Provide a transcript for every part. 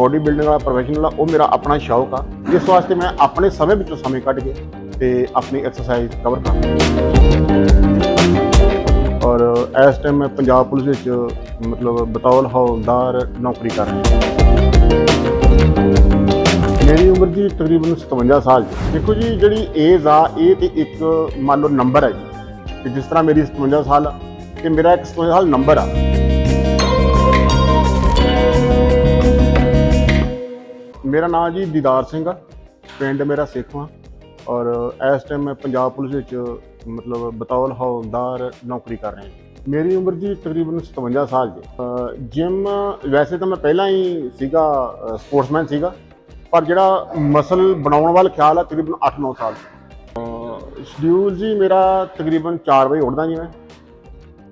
Body building ਵਾਲਾ professional ਆ, ਉਹ ਮੇਰਾ ਆਪਣਾ ਸ਼ੌਕ ਆ। ਇਸ ਵਾਸਤੇ ਮੈਂ ਆਪਣੇ ਸਮੇਂ ਵਿੱਚੋਂ ਸਮੇਂ ਕੱਢ ਕੇ ਤੇ ਆਪਣੀ ਐਕਸਰਸਾਈਜ਼ ਕਵਰ ਕਰਦਾ ਔਰ ਇਸ ਟਾਈਮ ਮੈਂ ਪੰਜਾਬ ਪੁਲਿਸ ਵਿੱਚ, ਮਤਲਬ ਬਤੌਲ ਹੌਲਦਾਰ ਨੌਕਰੀ ਕਰ ਰਿਹਾ ਮੇਰੀ ਉਮਰ ਜੀ ਤਕਰੀਬਨ 57 ਸਾਲ ਜੀ ਦੇਖੋ ਜੀ, ਜਿਹੜੀ ਏਜ ਆ, ਇਹ ਤੇ ਇੱਕ ਮੰਨ ਲਓ ਨੰਬਰ ਹੈ ਜੀ। ਕਿ ਜਿਸ ਤਰ੍ਹਾਂ ਮੇਰੀ 57 ਸਾਲ ਆ, ਤੇ ਮੇਰਾ ਇੱਕ 57 ਸਾਲ ਨੰਬਰ ਆ। ਮੇਰਾ ਨਾਮ ਜੀ ਦੀਦਾਰ ਸਿੰਘ ਆ, ਪਿੰਡ ਮੇਰਾ ਸੇਖਵਾਂ ਔਰ ਇਸ ਟਾਈਮ ਮੈਂ ਪੰਜਾਬ ਪੁਲਿਸ ਵਿੱਚ, ਮਤਲਬ ਬਤੌਲ ਹੌਲਦਾਰ ਨੌਕਰੀ ਕਰ ਰਿਹਾ ਮੇਰੀ ਉਮਰ ਜੀ ਤਕਰੀਬਨ 57 ਸਾਲ ਜੀ। ਜਿਮ ਵੈਸੇ ਤਾਂ ਮੈਂ ਪਹਿਲਾਂ ਹੀ ਸੀਗਾ ਸਪੋਰਟਸਮੈਨ ਸੀਗਾ, ਪਰ ਜਿਹੜਾ ਮਸਲ ਬਣਾਉਣ ਵੱਲ ਖਿਆਲ ਆ, ਤਕਰੀਬਨ 8-9 ਸਾਲ। ਸ਼ਡਿਊਲ ਜੀ ਮੇਰਾ ਤਕਰੀਬਨ 4 ਵਜੇ ਉੱਠਦਾ ਜੀ ਮੈਂ।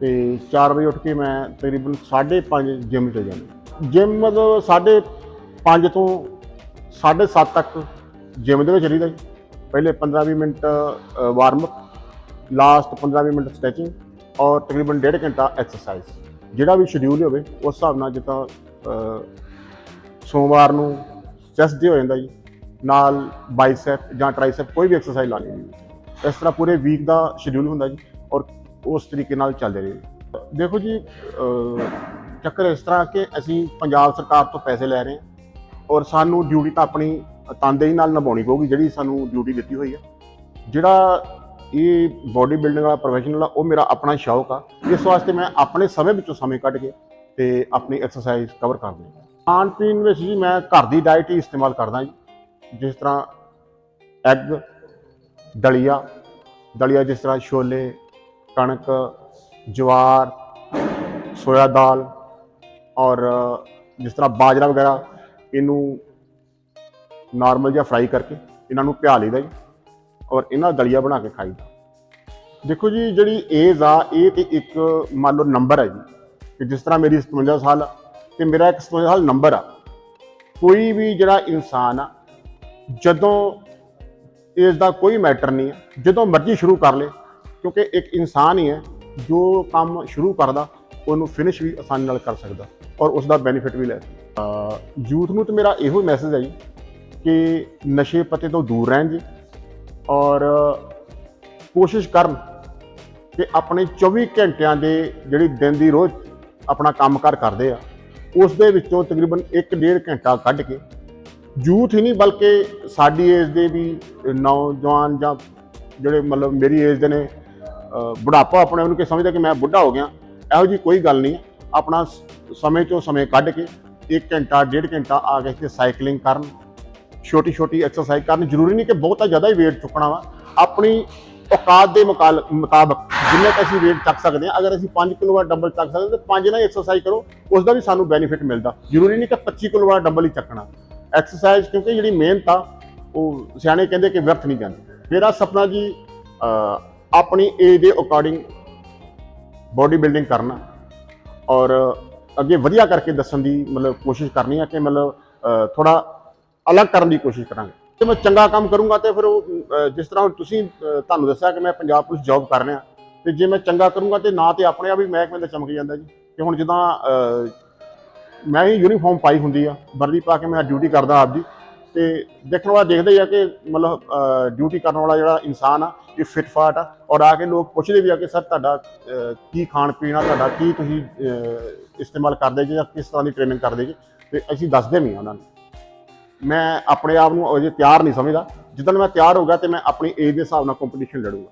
ਤੇ 4 ਵਜੇ ਉੱਠ ਕੇ ਮੈਂ ਤਕਰੀਬਨ 5:30 ਜਿਮ ਤੇ ਜਾਂਦਾ। ਜਿਮ ਮਤਲਬ 5:30 ਤੋਂ 7:30 ਤੱਕ ਜਿਮ ਦੇ ਵਿੱਚ ਰਹੀਦਾ ਜੀ। ਪਹਿਲੇ 15-20 minute warm up last 15-20 minute stretching ਔਰ ਤਕਰੀਬਨ ਡੇਢ ਘੰਟਾ ਐਕਸਰਸਾਈਜ਼ ਜਿਹੜਾ ਵੀ ਸ਼ਡਿਊਲ ਹੋਵੇ, ਉਸ ਹਿਸਾਬ ਨਾਲ ਜਿੱਦਾਂ ਸੋਮਵਾਰ ਨੂੰ ਚੈਸਟ ਡੇ ਹੋ ਜਾਂਦਾ ਜੀ। ਨਾਲ ਬਾਈਸੈਪ ਜਾਂ ਟ੍ਰਾਈਸੈਪ ਕੋਈ ਵੀ ਐਕਸਰਸਾਈਜ਼ ਲਾ ਲੈਣੀ ਇਸ ਤਰ੍ਹਾਂ ਪੂਰੇ ਵੀਕ ਦਾ ਸ਼ਡਿਊਲ ਹੁੰਦਾ ਜੀ ਔਰ ਉਸ ਤਰੀਕੇ ਨਾਲ ਚੱਲਦੇ ਰਹੇ। ਦੇਖੋ ਜੀ ਚੱਕਰ ਇਸ ਤਰ੍ਹਾਂ ਕਿ ਅਸੀਂ ਪੰਜਾਬ ਸਰਕਾਰ ਤੋਂ ਪੈਸੇ ਲੈ ਰਹੇ ਹਾਂ। ਔਰ ਸਾਨੂੰ ਡਿਊਟੀ ਤਾਂ ਆਪਣੀ ਤਨਦੇਹੀ ਨਾਲ ਨਿਭਾਉਣੀ ਪਊਗੀ, ਜਿਹੜੀ ਸਾਨੂੰ ਡਿਊਟੀ ਦਿੱਤੀ ਹੋਈ ਹੈ। ਜਿਹੜਾ ਇਹ ਬੋਡੀ ਬਿਲਡਿੰਗ ਵਾਲਾ ਪ੍ਰੋਫੈਸ਼ਨਲ ਆ ਉਹ ਮੇਰਾ ਆਪਣਾ ਸ਼ੌਕ ਆ। ਇਸ ਵਾਸਤੇ ਮੈਂ ਆਪਣੇ ਸਮੇਂ ਵਿੱਚੋਂ ਸਮੇਂ ਕੱਢ ਕੇ ਤੇ ਆਪਣੀ ਐਕਸਰਸਾਈਜ਼ ਕਵਰ ਕਰਦਾ ਖਾਣ ਪੀਣ ਵਿੱਚ ਜੀ ਮੈਂ ਘਰ ਦੀ ਡਾਈਟ ਹੀ ਇਸਤੇਮਾਲ ਕਰਦਾ ਜੀ। ਜਿਸ ਤਰ੍ਹਾਂ ਐਗ ਦਲੀਆ ਦਲੀਆ ਜਿਸ ਤਰ੍ਹਾਂ ਛੋਲੇ, ਕਣਕ, ਜਵਾਰ, ਸੋਇਆ ਦਾਲ ਔਰ ਜਿਸ ਤਰ੍ਹਾਂ ਬਾਜਰਾ ਵਗੈਰਾ ਇਹਨੂੰ ਨਾਰਮਲ ਜਿਹਾ ਫਰਾਈ ਕਰਕੇ ਇਹਨਾਂ ਨੂੰ ਪਿਆ ਲਈਦਾ ਜੀ ਔਰ ਇਹਨਾਂ ਦਲੀਆ ਬਣਾ ਕੇ ਖਾਈਦਾ। ਦੇਖੋ ਜੀ, ਜਿਹੜੀ ਏਜ ਆ, ਇਹ ਤੇ ਇੱਕ ਮੰਨ ਲਓ ਨੰਬਰ ਹੈ ਜੀ ਕਿ ਜਿਸ ਤਰ੍ਹਾਂ ਮੇਰੀ 57 ਸਾਲ ਆ ਤੇ ਮੇਰਾ ਇੱਕ 57 ਸਾਲ ਨੰਬਰ ਆ। ਕੋਈ ਵੀ ਜਿਹੜਾ ਇਨਸਾਨ ਆ, ਜਦੋਂ ਏਜ ਦਾ ਕੋਈ ਮੈਟਰ ਨਹੀਂ ਹੈ, ਜਦੋਂ ਮਰਜ਼ੀ ਸ਼ੁਰੂ ਕਰ ਲੇ, ਕਿਉਂਕਿ ਇੱਕ ਇਨਸਾਨ ਹੀ ਹੈ, ਜੋ ਕੰਮ ਸ਼ੁਰੂ ਕਰਦਾ, ਉਹਨੂੰ ਫਿਨਿਸ਼ ਵੀ ਆਸਾਨੀ ਨਾਲ ਕਰ ਸਕਦਾ। ਔਰ ਉਸ ਦਾ ਬੈਨੀਫਿਟ ਵੀ ਲੈ ਸਕਦਾ ਯੂਥ ਨੂੰ ਤੇ ਮੇਰਾ ਇਹੋ ਮੈਸੇਜ ਹੈ ਜੀ ਕਿ ਨਸ਼ੇ ਪਤੇ ਤੋਂ ਦੂਰ ਰਹਿਣ ਜੀ ਔਰ ਕੋਸ਼ਿਸ਼ ਕਰਨ ਕਿ ਆਪਣੇ 24 ਘੰਟਿਆਂ ਦੇ ਜਿਹੜੀ ਦਿਨ ਦੀ ਰੋਜ਼ ਆਪਣਾ ਕੰਮਕਾਰ ਕਰਦੇ ਆ ਉਸ ਦੇ ਵਿੱਚੋਂ ਤਕਰੀਬਨ 1.5 ਘੰਟਾ ਕੱਢ ਕੇ ਯੂਥ ਹੀ ਨਹੀਂ ਬਲਕਿ ਸਾਡੀ ਏਜ ਦੇ ਵੀ ਨੌਜਵਾਨ ਜਾਂ ਜਿਹੜੇ ਮਤਲਬ ਮੇਰੀ ਏਜ ਦੇ ਨੇ ਬੁਢਾਪਾ ਆਪਣੇ ਉਹਨੂੰ ਕਿ ਸਮਝਦਾ ਕਿ ਮੈਂ ਬੁੱਢਾ ਹੋ ਗਿਆ, ਇਹੋ ਜੀ ਕੋਈ ਗੱਲ ਨਹੀਂ ਹੈ। ਆਪਣਾ ਸਮੇਂ ਚੋਂ ਸਮੇਂ ਕੱਢ ਕੇ 1 ਘੰਟਾ 1.5 ਘੰਟਾ ਆ ਕੇ ਇੱਥੇ ਸਾਈਕਲਿੰਗ ਕਰਨ ਛੋਟੀ ਛੋਟੀ ਐਕਸਰਸਾਈਜ਼ ਕਰਨ। ਜ਼ਰੂਰੀ ਨਹੀਂ ਕਿ ਬਹੁਤਾ ਜ਼ਿਆਦਾ ਹੀ weight ਚੁੱਕਣਾ ਵਾ। ਆਪਣੀ ਔਕਾਤ ਦੇ ਮੁਕਾਲ- ਮੁਤਾਬਕ ਜਿੰਨਾ ਕੁ ਅਸੀਂ weight ਚੱਕ ਸਕਦੇ ਹਾਂ, ਅਗਰ ਅਸੀਂ 5 ਕਿਲੋ ਵਾਲਾ ਡੰਬਲ ਚੱਕ ਸਕਦੇ ਹਾਂ, ਤਾਂ 5 ਨਾਲ ਐਕਸਰਸਾਈਜ਼ ਕਰੋ, ਉਸ ਦਾ ਵੀ ਸਾਨੂੰ ਬੈਨੀਫਿਟ ਮਿਲਦਾ। ਜ਼ਰੂਰੀ ਨਹੀਂ ਕਿ 25 ਕਿਲੋ ਵਾਲਾ ਡੰਬਲ ਹੀ ਚੱਕਣਾ। ਐਕਸਰਸਾਈਜ਼ ਕਿਉਂਕਿ ਜਿਹੜੀ ਮਿਹਨਤ ਆ ਉਹ ਸਿਆਣੇ ਕਹਿੰਦੇ ਕਿ ਵਿਅਰਥ ਨਹੀਂ ਜਾਂਦੀ। ਮੇਰਾ ਸੁਪਨਾ ਜੀ ਆਪਣੀ ਏਜ ਦੇ ਅਕੋਰਡਿੰਗ ਬੋਡੀ ਬਿਲਡਿੰਗ ਕਰਨਾ। ਔਰ ਅੱਗੇ ਵਧੀਆ ਕਰਕੇ ਦੱਸਣ ਦੀ ਮਤਲਬ ਕੋਸ਼ਿਸ਼ ਕਰਨੀ ਆ ਕਿ ਮਤਲਬ ਥੋੜਾ ਅਲੱਗ ਕਰਨ ਦੀ ਕੋਸ਼ਿਸ਼ ਕਰਾਂਗੇ। ਤੇ ਮੈਂ ਚੰਗਾ ਕੰਮ ਕਰੂੰਗਾ ਤੇ ਫਿਰ ਉਹ ਜਿਸ ਤਰ੍ਹਾਂ ਹੁਣ ਤੁਸੀਂ ਤੁਹਾਨੂੰ ਦੱਸਿਆ ਕਿ ਮੈਂ ਪੰਜਾਬ ਪੁਲਿਸ ਜੌਬ ਕਰ ਰਿਹਾ, ਤੇ ਜੇ ਮੈਂ ਚੰਗਾ ਕਰੂੰਗਾ ਤੇ ਨਾ ਤੇ ਆਪਣੇ ਆਪ ਹੀ ਮਹਿਕਮੇ ਦਾ ਚਮਕ ਜਾਂਦਾ ਜੀ। ਕਿ ਹੁਣ ਜਿੱਦਾਂ ਮੈਂ ਹੀ ਯੂਨੀਫਾਰਮ ਪਾਈ ਹੁੰਦੀ ਆ, ਵਰਦੀ ਪਾ ਕੇ ਮੈਂ ਡਿਊਟੀ ਕਰਦਾ ਆਪ ਜੀ ਤੇ ਦੇਖਣ ਵਾਲਾ ਦੇਖਦਾ ਹੀ ਆ ਕਿ ਮਤਲਬ ਡਿਊਟੀ ਕਰਨ ਵਾਲਾ ਜਿਹੜਾ ਇਨਸਾਨ ਆ, ਇਹ ਫਿਟ ਫਾਟ ਆ ਔਰ ਆ ਕੇ ਲੋਕ ਪੁੱਛਦੇ ਵੀ ਆ ਕਿ ਸਰ ਤੁਹਾਡਾ ਕੀ ਖਾਣ ਪੀਣ ਆ, ਤੁਹਾਡਾ ਕੀ ਤੁਸੀਂ ਇਸਤੇਮਾਲ ਕਰਦੇ ਜੀ ਜਾਂ ਕਿਸ ਤਰ੍ਹਾਂ ਦੀ ਟ੍ਰੇਨਿੰਗ ਕਰਦੇ ਜੀ? ਤੇ ਅਸੀਂ ਦੱਸਦੇ ਵੀ ਆ ਉਹਨਾਂ ਨੂੰ। ਮੈਂ ਆਪਣੇ ਆਪ ਨੂੰ ਅਜੇ ਤਿਆਰ ਨਹੀਂ ਸਮਝਦਾ। ਜਿੱਦਣ ਮੈਂ ਤਿਆਰ ਹੋ ਗਿਆ ਤੇ ਮੈਂ ਆਪਣੀ ਏਜ ਦੇ ਹਿਸਾਬ ਨਾਲ ਕੰਪੀਟੀਸ਼ਨ ਲੜੂੰਗਾ।